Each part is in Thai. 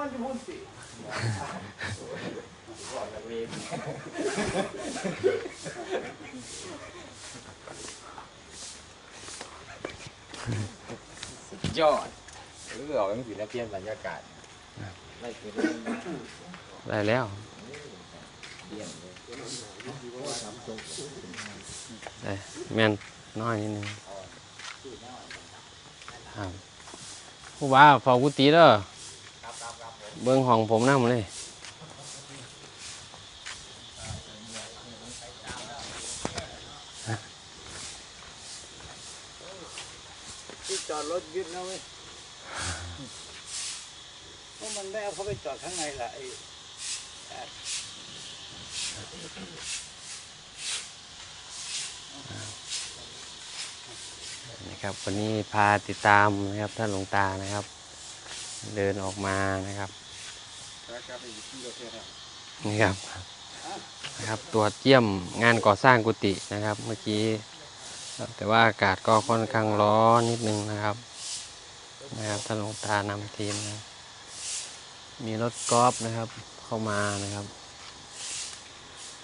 อนอยู่พุ่นสิยอดหรือออกหนังสือแล้วเปลี่ยนบรรยากาศไม่เป็นได้แล้วเปลี่ยนเลยได้แม่นน้อยนิดนึงครับผู้ว่าเฝ้ากุฏิเด้อ เบิ่งห้องผมนำเลยที่จอดรถยึดนะเว้ยเพราะมันได้เอาเขาไปจอดข้างในแหละไอ้นะครับวันนี้พาติดตามนะครับท่านหลวงตานะครับ เดินออกมานะครับ นี่ครับนะครับตรวจเยี่ยมงานก่อสร้างกุฏินะครับ เมื่อกี้แต่ว่าอากาศก็ค่อนข้างร้อนนิดนึงนะครับ นะครับท่านหลวงตานำทีมนะมีรถกอล์ฟนะครับเข้ามานะครับ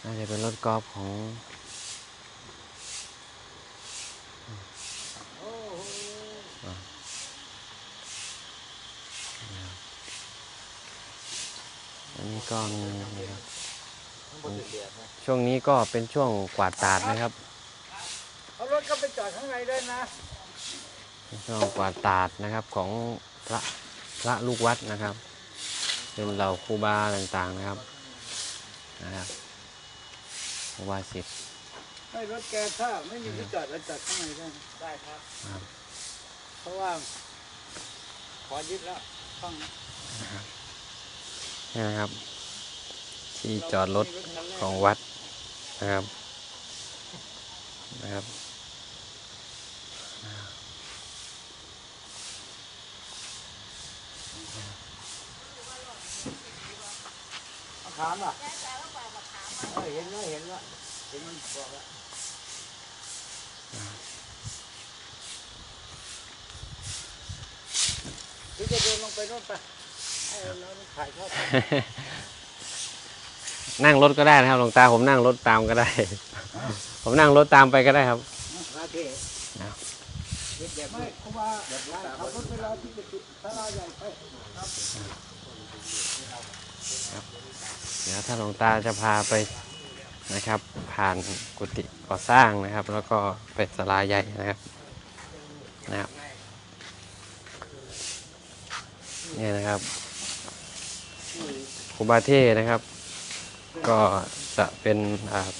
น่าจะเป็นรถกอล์ฟของ อันนี้ก็มีนะครับช่วงนี้ก็เป็นช่วงกวาดตาดนะครับเอารถก็ไปจอดข้างในได้นะเป็นช่วงกวาดตาดนะครับของพระพระลูกวัดนะครับ เป็นเหล่าครูบาต่างๆนะครับนะครับครูบาสิทธิ์ให้รถแกถ้าไม่มีที่จอดแล้วจอดข้างในได้นะได้ครับครับ เพราะว่าขอยึดแล้วต้องนี่ นะครับ ที่จอดรถของวัดนะครับนะครับมะขามอะเออเห็นแล้วเห็นแล้วเห็นมันบอกแล้วหรือจะเดินลงไปโน่นไป นั่งรถก็ได้นะครับหลวงตาผมนั่งรถตามก็ได้ ผมนั่งรถตามไปก็ได้ครับเดี๋ยวถ้าหลวงตาจะพาไปนะครับ ผ่านกุฏิก่อสร้างนะครับ แล้วก็ไปศาลาใหญ่นะครับนะครับนี่นะครับ ครูบาเทนะครับ ก็จะเป็น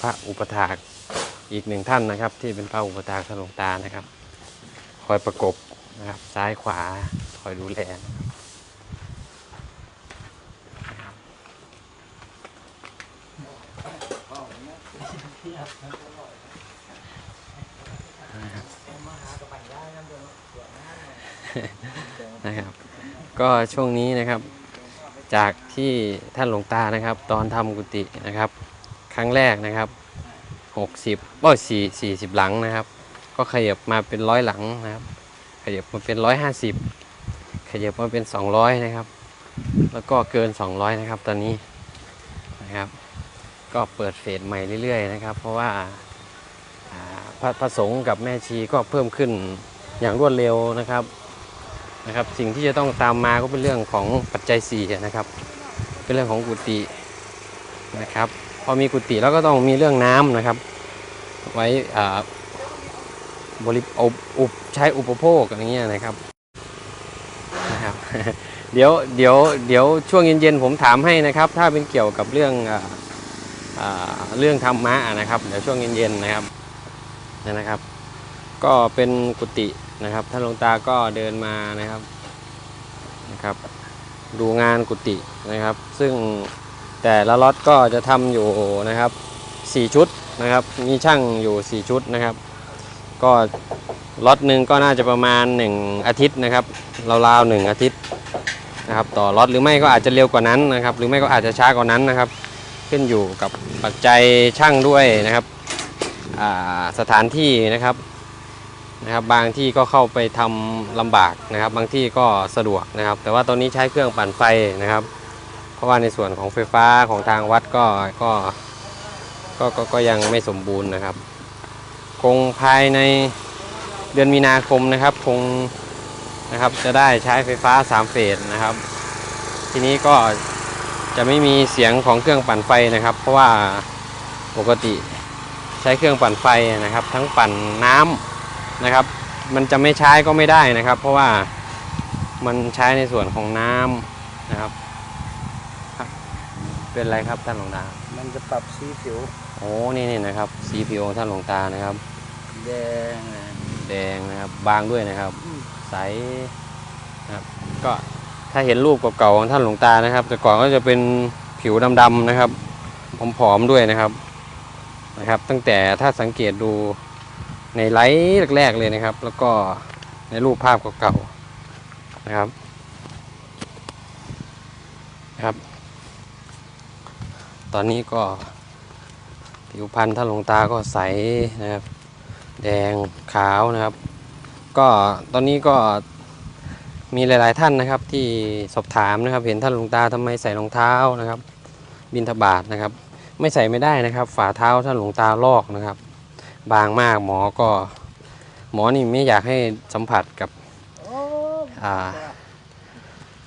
พระอุปถากอีกหนึ่งท่านนะครับ ที่เป็นพระอุปถากท่านหลวงตานะครับ คอยประกบนะครับซ้ายขวาคอยดูแลนะนะครับ ก็ช่วงนี้นะครับ จากที่ท่านหลวงตานะครับ ตอนทำกุฏินะครับ ครั้งแรกนะครับ60บ่สี่สี่สิบหลังนะครับ ก็ขยับมาเป็นร้อยหลังนะครับ ขยับมาเป็นร้อยห้าสิบขยับมาเป็นสองร้อยนะครับ แล้วก็เกิน200นะครับ ตอนนี้นะครับ ก็เปิดเฟสใหม่เรื่อยๆนะครับ เพราะว่าพระพระสงฆ์กับแม่ชีก็เพิ่มขึ้นอย่างรวดเร็วนะครับ นะครับ สิ่งที่จะต้องตามมาก็เป็นเรื่องของปัจจัยสี่นะครับ เป็นเรื่องของกุฏินะครับ พอมีกุฏิแล้วก็ต้องมีเรื่องน้ำนะครับ ไว้อบริอุปอุปใช้อุปโภคอะไรเงี้ยนะครับนะครับ เดี๋ยวเดี๋ยวเดี๋ยวช่วงเย็นๆผมถามให้นะครับ ถ้าเป็นเกี่ยวกับเรื่องออเรื่องธรรมะนะครับ เดี๋ยวช่วงเย็นๆนะครับนะครับ ก็เป็นกุฏิ นะครับท่านหลวงตาก็เดินมานะครับนะครับ ดูงานกุฏินะครับ ซึ่งแต่ละล็อตก็จะทำอยู่นะครับ 4 ชุดนะครับ มีช่างอยู่ 4 ชุดนะครับ ก็ล็อตหนึ่งก็น่าจะประมาณ 1 อาทิตย์นะครับราวๆหนึ่งอาทิตย์นะครับต่อล็อตหรือไม่ก็อาจจะเร็วกว่านั้นนะครับ หรือไม่ก็อาจจะช้ากว่านั้นนะครับ ขึ้นอยู่กับปัจจัยช่างด้วยนะครับสถานที่นะครับ นะครับบางที่ก็เข้าไปทำลำบากนะครับ บางที่ก็สะดวกนะครับ แต่ว่าตอนนี้ใช้เครื่องปั่นไฟนะครับ เพราะว่าในส่วนของไฟฟ้าของทางวัดก็ก็ก็ก็ก็ยังไม่สมบูรณ์นะครับ คงภายในเดือนมีนาคมนะครับคงนะครับจะได้ใช้ไฟฟ้า 3 เฟสนะครับ ทีนี้ก็จะไม่มีเสียงของเครื่องปั่นไฟนะครับ เพราะว่าปกติใช้เครื่องปั่นไฟนะครับ ทั้งปั่นน้ำ นะครับ มันจะไม่ใช้ก็ไม่ได้นะครับ เพราะว่ามันใช้ในส่วนของน้ำนะครับครับเป็นไรครับท่านหลวงตา มันจะปรับสีผิว โอ้นี่นี่นะครับ สีผิวของท่านหลวงตานะครับ แดงเลยแดงนะครับ บางด้วยนะครับอืมใสนะครับ ก็ถ้าเห็นรูปเก่าๆของท่านหลวงตานะครับ แต่ก่อนก็จะเป็นผิวดำๆนะครับผอมๆด้วยนะครับนะครับ ตั้งแต่ถ้าสังเกตดู ในไลฟ์แรกๆเลยนะครับ แล้วก็ในรูปภาพเก่าๆนะครับนะครับ ตอนนี้ก็ผิวพรรณท่านหลวงตาก็ใสนะครับ แดงขาวนะครับ ก็ตอนนี้ก็มีหลาย ๆ ท่านนะครับ ที่สอบถามนะครับ เห็นท่านหลวงตาทำไมใส่รองเท้านะครับ บินทบาทนะครับ ไม่ใส่ไม่ได้นะครับ ฝ่าเท้าท่านหลวงตาลอกนะครับ บางมากหมอก็ หมอนี่ไม่อยากให้สัมผัสกับโอ้อ่า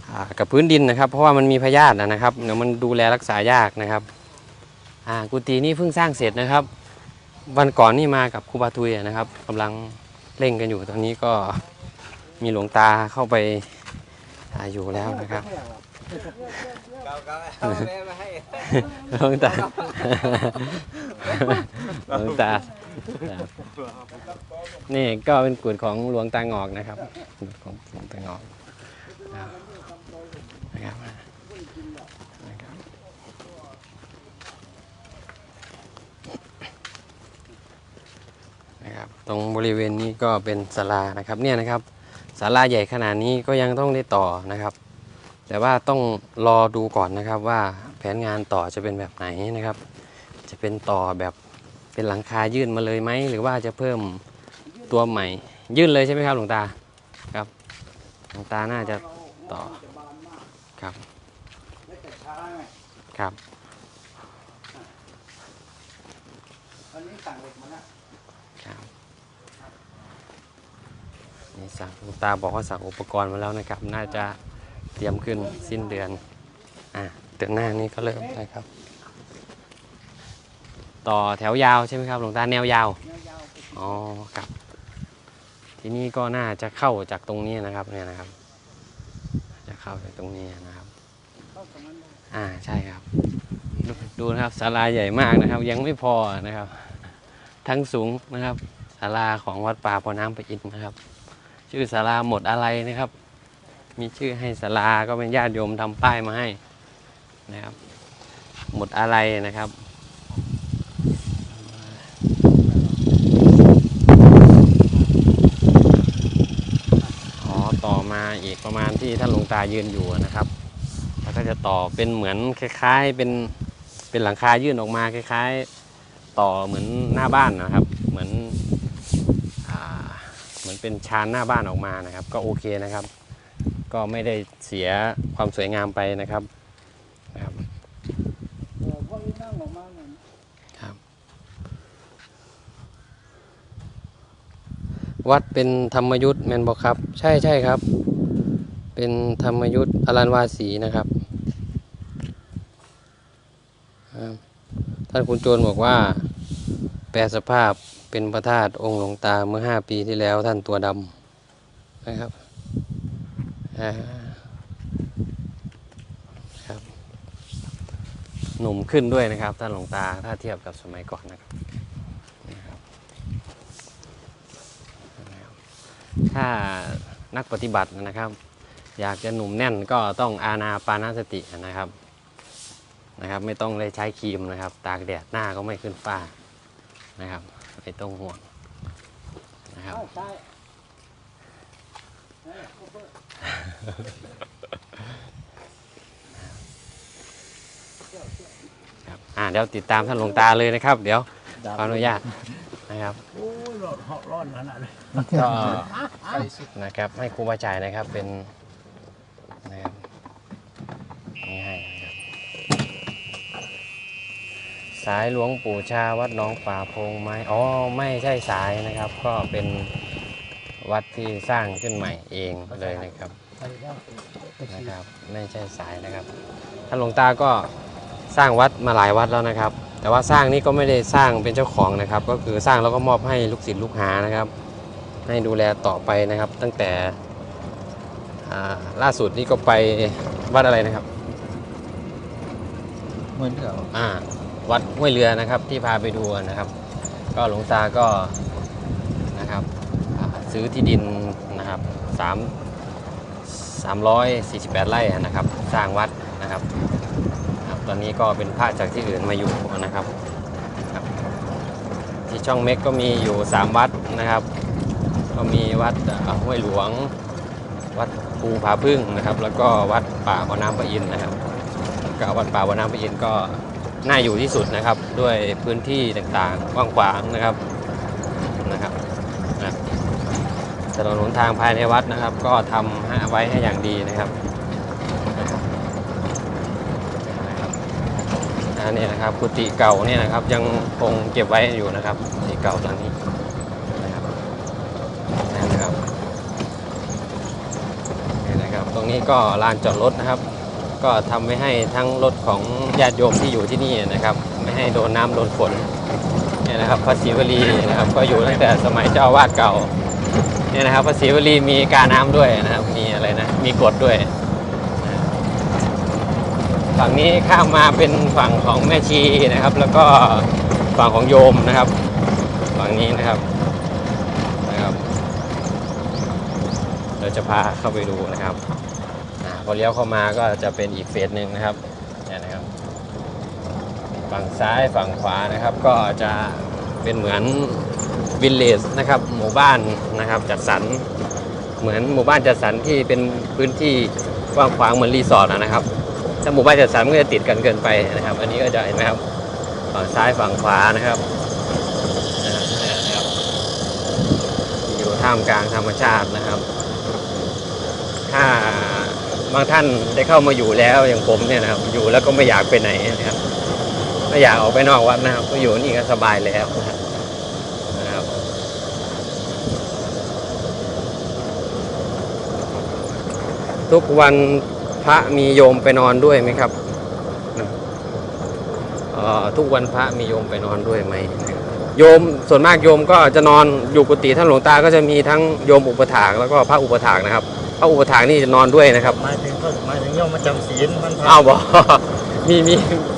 อ่ากับพื้นดินนะครับ เพราะว่ามันมีพยาธินะนะครับเดี๋ยวมันดูแลรักษายากนะครับอ่ากุฏินี่เพิ่งสร้างเสร็จนะครับ วันก่อนนี่มากับครูบาทุยนะครับกำลังเร่งกันอยู่ตอนนี้ก็มีหลวงตาเข้าไปอ่าอยู่แล้วนะครับเก่าเก่าเอาแม่มาให้หลวงตา หลวงตาครับนี่ก็เป็นกุฎของหลวงตางอกนะครับกุฎของหลวงตางอกนะครับนะครับนะครับ ตรงบริเวณนี้ก็เป็นศาลานะครับเนี่ยนะครับศาลาใหญ่ขนาดนี้ก็ยังต้องได้ต่อนะครับ แต่ว่าต้องรอดูก่อนนะครับว่าแผนงานต่อจะเป็นแบบไหนนะครับ จะเป็นต่อแบบเป็นหลังคายื่นมาเลยไหมหรือว่าจะเพิ่มตัวใหม่ ยื่นเลยใช่ไหมครับหลวงตาครับหลวงตาน่าจะต่อครับครับวันนี้สั่งเหล็กมาแล้วครับนี่สั่งหลวงตาบอกว่าสั่งอุปกรณ์มาแล้วนะครับ น่าจะเตรียมขึ้นสิ้นเดือนอะเดือนหน้านี้ก็เริ่มนะครับ ต่อแถวยาวใช่ไหมครับหลวงตาแนวยาวเนื้อยาวไปอ๋อครับ ทีนี้ก็น่าจะเข้าจากตรงนี้นะครับเนี่ยนะครับ จะเข้าจากตรงนี้นะครับอ่าใช่ครับ ดูดูนะครับศาลาใหญ่มากนะครับ ยังไม่พอนะครับ ทั้งสูงนะครับศาลาของวัดป่าพอน้ำประอินนะครับ ชื่อศาลาหมดอะไรนะครับ มีชื่อให้ศาลาก็เป็นญาติโยมทำป้ายมาให้นะครับ หมดอะไรนะครับ อ๋อต่อ มาอีกประมาณที่ท่านหลวงตายืนอยู่นะครับ แล้วก็จะต่อเป็นเหมือนคล้าย ๆ เป็นเป็นหลังคายื่นออกมาคล้าย ๆ ต่อเหมือนหน้าบ้านนะครับ เหมือนอเหมือนเป็นชานหน้าบ้านออกมานะครับ ก็โอเคนะครับ ก็ไม่ได้เสียความสวยงามไปนะครับ เออพวกนี้นั่งออกมาเหมือน ครับ วัดเป็นธรรมยุทธ์แมนบอกครับ ใช่ใช่ครับ เป็นธรรมยุทธ์อรันวาสีนะครับ ท่านคุณโจรบอกว่า แปลสภาพเป็นพระธาตุองค์หลวงตาเมื่อห้าปีที่แล้วท่านตัวดำนะครับครับ หนุ่มขึ้นด้วยนะครับท่านหลวงตาถ้าเทียบกับสมัยก่อนนะครับนะครับ ถ้านักปฏิบัตินะครับ อยากจะหนุ่มแน่นก็ต้องอาณาปานาสตินะครับนะครับ ไม่ต้องเลยใช้ครีมนะครับ ตากแดดหน้าก็ไม่ขึ้นฝ้านะครับไม่ต้องห่วงนะครับครับอ่าเดี๋ยวติดตามท่านหลวงตาเลยนะครับ เดี๋ยวขออนุญาต นะครับโอ้ยหลอดร้อนขนาดเลยก็นะครับให้ครูบาจ่ายนะครับเป็นนะครับนี่ให้นะครับสายหลวงปู่ชาวัดหน้องป่าพงไม้อ๋อไม่ใช่สายนะครับ ก็เป็นวัดที่สร้างขึ้นใหม่เองเลยนะครับนะครับ ไม่ใช่สายนะครับท่านหลวงตาก็สร้างวัดมาหลายวัดแล้วนะครับ แต่ว่าสร้างนี่ก็ไม่ได้สร้างเป็นเจ้าของนะครับ ก็คือสร้างแล้วก็มอบให้ลูกศิษย์ลูกหานะครับ ให้ดูแลต่อไปนะครับ ตั้งแต่อ่าล่าสุดนี่ก็ไปวัดอะไรนะครับเหมือนเดิมอ่าวัดห้วยเรือนะครับที่พาไปดูนะครับ ก็หลวงตาก็นะครับอ่าซื้อที่ดินนะครับสามสามร้อยสี่สิบแปดไร่นะครับ สร้างวัดนะครับครับ ตอนนี้ก็เป็นพระจากที่อื่นมาอยู่นะครับ ที่ช่องเม็กก็มีอยู่ 3 วัดนะครับ ก็มีวัดห้วยหลวง วัดภูผาพึ่งนะครับ แล้วก็วัดป่าบ่อน้ำปะอินนะครับก็วัดป่าบ่อน้ำปะอินก็น่าอยู่ที่สุดนะครับ ด้วยพื้นที่ต่างๆกว้างขวางนะครับนะครับถนนหนทางภายในวัดนะครับ ก็ทำไว้ให้อย่างดีนะครับ นนี้นะครับกุฏิเก่าเนี่ยนะครับยังคงเก็บไว้อยู่นะครับกุฏิเก่าหลังนี้นะครับนะครับนี่นะครับ ตรงนี้ก็ลานจอดรถนะครับ ก็ทำไว้ให้ทั้งรถของญาติโยมที่อยู่ที่นี่นะครับ ไม่ให้โดนน้ำโดนฝนเนี่ยนะครับพระศรีวลีนะครับ ก็อยู่ตั้งแต่สมัยเจ้าอาวาสเก่าเนี่ยนะครับพระศรีวลีมีการน้ำด้วยนะครับ มีอะไรนะมีกฎด้วย ฝั่งนี้ข้ามมาเป็นฝั่งของแม่ชีนะครับ แล้วก็ฝั่งของโยมนะครับ ฝั่งนี้นะครับนะครับ เราจะพาเข้าไปดูนะครับพอเลี้ยวเข้ามาก็จะเป็นอีกเฟสหนึ่งนะครับเนี่ยนะครับ ฝั่งซ้ายฝั่งขวานะครับ ก็จะเป็นเหมือนวิลเลจนะครับหมู่บ้านนะครับจัดสรรเหมือนหมู่บ้านจัดสรรที่เป็นพื้นที่กว้างขวางเหมือนรีสอร์ทนะครับ หมู่บ้านจัดสรรมันก็จะติดกันเกินไปนะครับ อันนี้ก็จะเห็นไหมครับฝั่งซ้ายฝั่งขวานะครับอยู่ท่ามกลางธรรมชาตินะครับ ถ้าบางท่านได้เข้ามาอยู่แล้วอย่างผมเนี่ยนะครับ อยู่แล้วก็ไม่อยากไปไหนนะครับไม่อยากออกไปนอกวัดนะครับก็อยู่นี่ก็สบายแล้วนะครับทุกวัน ระมีโยมไปนอนด้วยไหมครับเอ่อทุกวันพระมีโยมไปนอนด้วยไหมโยมส่วนมากโยมก็จะนอนอยู่กุฏิท่านหลวงตาก็จะมีทั้งโยมอุปถากแล้วก็พระอุปถากนะครับพระอุปถากนี่จะนอนด้วยนะครับหมายถึงก็หมายถึงโยมมาจำศีลมันพาอ้าวบอกมีมี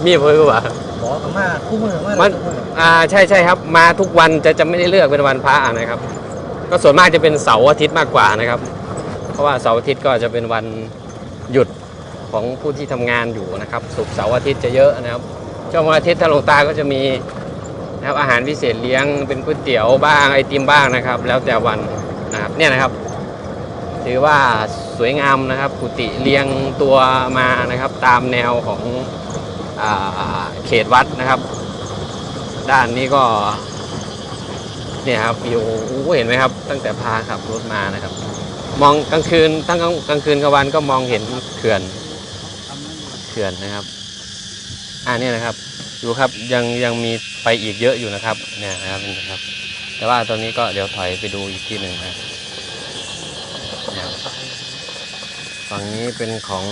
มีเพื่อนว่าบอกกันมาคู่มือมามันคู่มืออ่าใช่ใช่ครับ มาทุกวันจะจะไม่ได้เลือกเป็นวันพระนะครับ ก็ส่วนมากจะเป็นเสาร์อาทิตย์มากกว่านะครับ เพราะว่าเสาร์อาทิตย์ก็จะเป็นวัน หยุดของผู้ที่ทำงานอยู่นะครับศุกร์เสาร์อาทิตย์จะเยอะนะครับช่วงวันอาทิตย์ท่าลงตาก็จะมีนะครับอาหารพิเศษเลี้ยงเป็นก๋วยเตี๋ยวบ้างไอติมบ้างนะครับ แล้วแต่วันนะครับเนี่ยนะครับ ถือว่าสวยงามนะครับกุฏิเรียงตัวมานะครับ ตามแนวของอเขตวัดนะครับ ด้านนี้ก็เนี่ยครับวิวเห็นไหมครับ ตั้งแต่พาขับรถมานะครับ มองกลางคืนทั้งกลางกลางคืนกลางวันก็มองเห็นเขื่อนเขื่อนนะครับ อ่าเนี่ยนะครับ ดูครับยังยังมีไปอีกเยอะอยู่นะครับ เนี่ยนะครับนี่นะครับ แต่ว่าตอนนี้ก็เดี๋ยวถอยไปดูอีกที่หนึ่งนะครับฝั่งนี้เป็นของ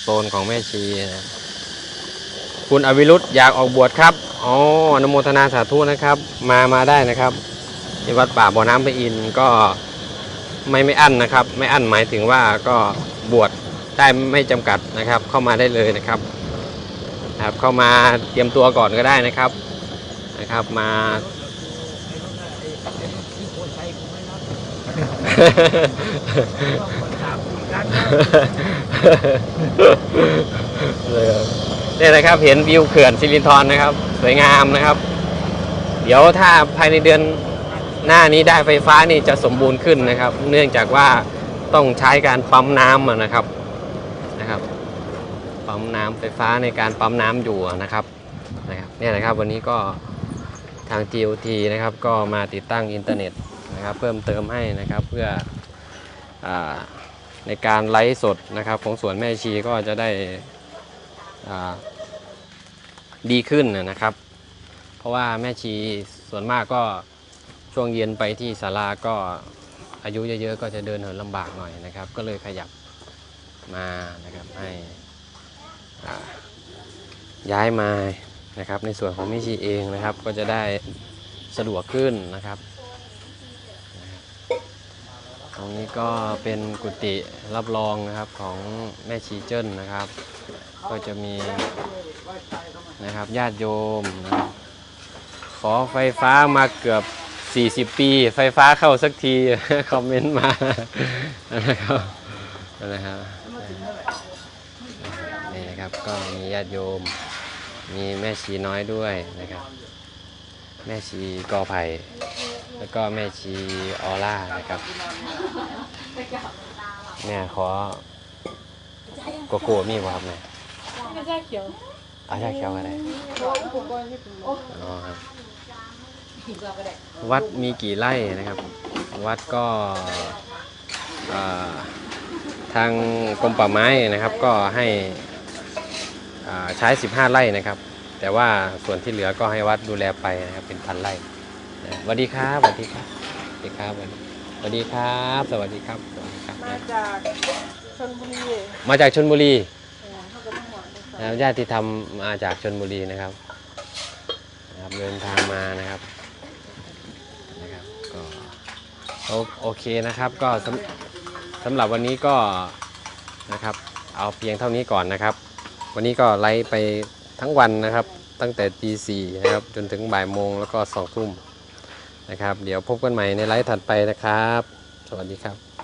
โซนของแม่ชีนะคุณอวิรุธอยากออกบวชครับอ๋ออนุโมทนาสาธุนะครับ มามาได้นะครับที่วัดป่าบ่อน้ำพระอินทร์ก็ ไม่ไม่อั้นนะครับ ไม่อั้นหมายถึงว่าก็บวชได้ไม่จำกัดนะครับ เข้ามาได้เลยนะครับครับ เข้ามาเตรียมตัวก่อนก็ได้นะครับนะครับ มาเนี่ยนะครับเห็นวิวเขื่อนสิรินธรนะครับ สวยงามนะครับ เดี๋ยวถ้าภายในเดือน หน้านี้ได้ไฟฟ้านี่จะสมบูรณ์ขึ้นนะครับ เนื่องจากว่าต้องใช้การปั๊มน้ำนะครับนะครับปั๊มน้ำไฟฟ้าในการปั๊มน้ำอยู่นะครับนะครับเนี่ยนะครับวันนี้ก็ทาง GOT นะครับก็มาติดตั้งอินเทอร์เน็ตนะครับเพิ่มเติมให้นะครับเพื่ออในการไลฟ์สดนะครับของสวนแม่ชีก็จะได้ดีขึ้นนะครับ เพราะว่าแม่ชีส่วนมากก็ ช่วงเย็นไปที่ศาลาก็อายุเยอะๆก็จะเดินเหินลำบากหน่อยนะครับ ก็เลยขยับมานะครับให้ย้ายมานะครับ ในส่วนของแม่ชีเองนะครับ ก็จะได้สะดวกขึ้นนะครับตรงนี้ก็เป็นกุฏิรับรองนะครับของแม่ชีเจิ้นนะครับ ก็จะมีนะครับญาติโยมนะขอไฟฟ้ามาเกือบ 40 ปี ไฟฟ้าเข้าสักที คอมเมนต์มานะครับนะครับนี่นะครับก็มีญาติโยม มีแม่ชีน้อยด้วยนะครับ แม่ชีกอไผ่แล้วก็แม่ชีออร่านะครับแม่ยขอโกโก้มีบ่ครับแม่ไม่ใช่เขียวอาชาเขียวอะไรเพราะอุปกรณ์ที่ผมบอกอ๋อครับ วัดมีกี่ไร่นะครับ วัดก็เอ่อทางกรมป่าไม้นะครับก็ให้อ่าใช้ 15 ไร่นะครับ แต่ว่าส่วนที่เหลือก็ให้วัดดูแลไปนะครับเป็นพันไร่นะสวัสดีครับสวัสดีครับสวัสดีครับสวัสดีครับ สวัสดีครับสวัสดีครับ มาจากชนบุรีมาจากชนบุรีเออเขาก็ต้องหวังเลยค่ะนะครับญาติธรรมมาจากชนบุรีนะครับนะครับเดินทางมานะครับนะครับก็ โอโอเคนะครับก็สำสำหรับวันนี้ก็นะครับ เอาเพียงเท่านี้ก่อนนะครับ วันนี้ก็ไลฟ์ไปทั้งวันนะครับ ตั้งแต่ตีสี่นะครับจนถึงบ่ายโมงแล้วก็สองทุ่มนะครับ เดี๋ยวพบกันใหม่ในไลฟ์ถัดไปนะครับ สวัสดีครับ